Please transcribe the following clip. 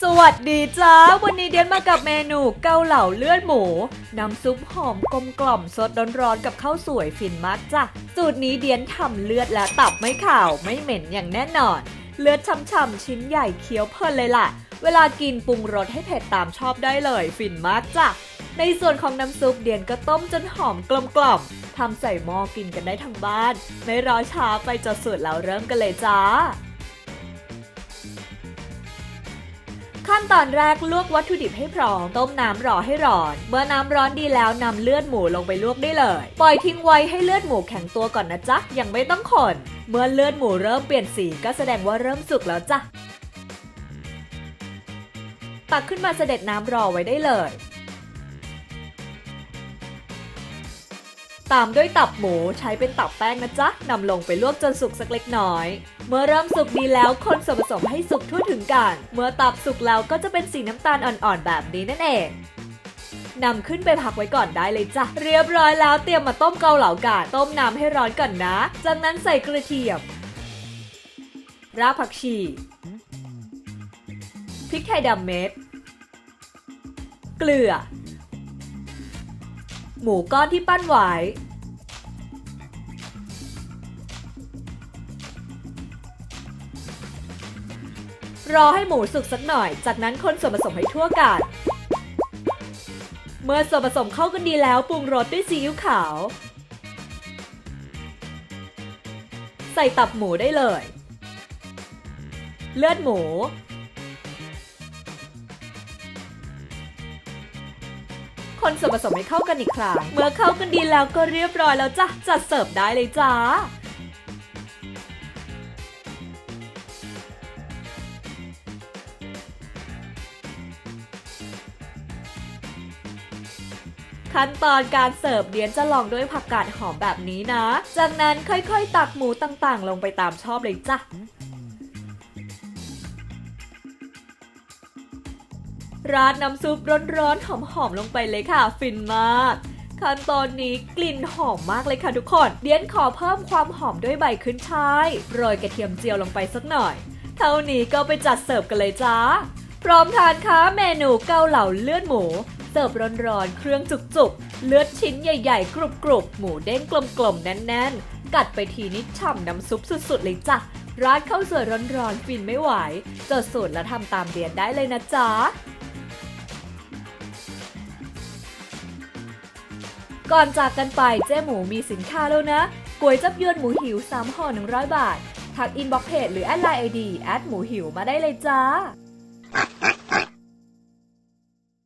สวัสดีจ้า วันนี้เดียนมากับเมนูเกาเหลาเลือดหมู น้ำซุปหอมกลมกล่อมสดร้อนๆกับข้าวสวยฟินมากจ้ะ สูตรนี้เดียนทำเลือดและตับไม่ข่าวไม่เหม็นอย่างแน่นอน เลือดช่ำๆชิ้นใหญ่เคี้ยวเพลินเลยล่ะ เวลากินปรุงรสให้เผ็ดตามชอบได้เลยฟินมากจ้ะ ในส่วนของน้ำซุปเดียนก็ต้มจนหอมกลมกล่อมทำใส่หม้อกินกันได้ทั้งบ้าน ไม่รอช้าไปจดสูตรแล้วเริ่มกันเลยจ้า ขั้นตอนแรกลวกวัตถุดิบให้พร้อม ต้มน้ำรอให้ร้อน เมื่อน้ำร้อนดีแล้วนำเลือดหมูลงไปลวกได้เลย ปล่อยทิ้งไว้ให้เลือดหมูแข็งตัวก่อนนะจ๊ะ ยังไม่ต้องขน เมื่อเลือดหมูเริ่มเปลี่ยนสีก็แสดงว่าเริ่มสุกแล้วจ้ะ ตักขึ้นมาเสด็จน้ำรอไว้ได้เลย ตามด้วยตับหมูใช้เป็นตับแป้งนะจ๊ะนำลงไปลวกจนสุกสักเล็กน้อย เมื่อเริ่มสุกดีแล้วคนส่วนผสมให้สุกทั่วถึงกัน เมื่อตับสุกแล้วก็จะเป็นสีน้ำตาลอ่อนๆแบบนี้นั่นเองนำขึ้นไปพักไว้ก่อนได้เลยจ้ะ เรียบร้อยแล้วเตรียมมาต้มเกาเหลากันต้มน้ำให้ร้อนก่อนนะ จากนั้นใส่กระเทียม รากผักชี พริกไทยดำเม็ด เกลือ หมูก้อนที่ปั้นไว้ รอให้หมูสุกสักหน่อย จากนั้นคนส่วนผสมให้ทั่วกัน เมื่อส่วนผสมเข้ากันดีแล้วปรุงรสด้วยซีอิ๊วขาว ใส่ตับหมูได้เลย เลือดหมู คนส่วนผสมให้เข้ากันอีกครั้ง เมื่อเข้ากันดีแล้วก็เรียบร้อยแล้วจ้ะจัดเสิร์ฟได้เลยจ้า ขั้นตอนการเสิร์ฟเดียนจะลองด้วยผักกาดหอมแบบนี้นะ จากนั้นค่อยๆ ตักหมูต่างๆ ลงไปตามชอบเลยจ้ะราดน้ำซุปร้อนๆ หอมๆ ลงไปเลยค่ะ ฟินมาก ขั้นตอนนี้กลิ่นหอมมากเลยค่ะทุกคน เดียนขอเพิ่มความหอมด้วยใบขึ้นช่าย โรยกระเทียมเจียวลงไปสักหน่อย เท่านี้ก็ไปจัดเสิร์ฟกันเลยจ้า พร้อมทานค่ะเมนูเกาเหลาเลือดหมู เสิร์ฟร้อนๆ เครื่องจุกๆ เลือดชิ้นใหญ่ๆ กรุบๆ หมูเด้งกลมๆ แน่นๆ กัดไปทีนิดฉ่ำน้ำซุปสุดๆ เลยจ้ะ ร้านข้าวสวยร้อนๆ ฟินไม่ไหวจดสูตรแล้วทำตามเดียนได้เลยนะจ๊ะก่อนจากกันไปเจ๊หมูมีสินค้าแล้วนะก๋วยจับยวนหมูหิว 3ห่อ100 บาท ทักอินบ็อกเพจหรือแอดไลน์ไอดีแอดหมูหิวมาได้เลยจ้า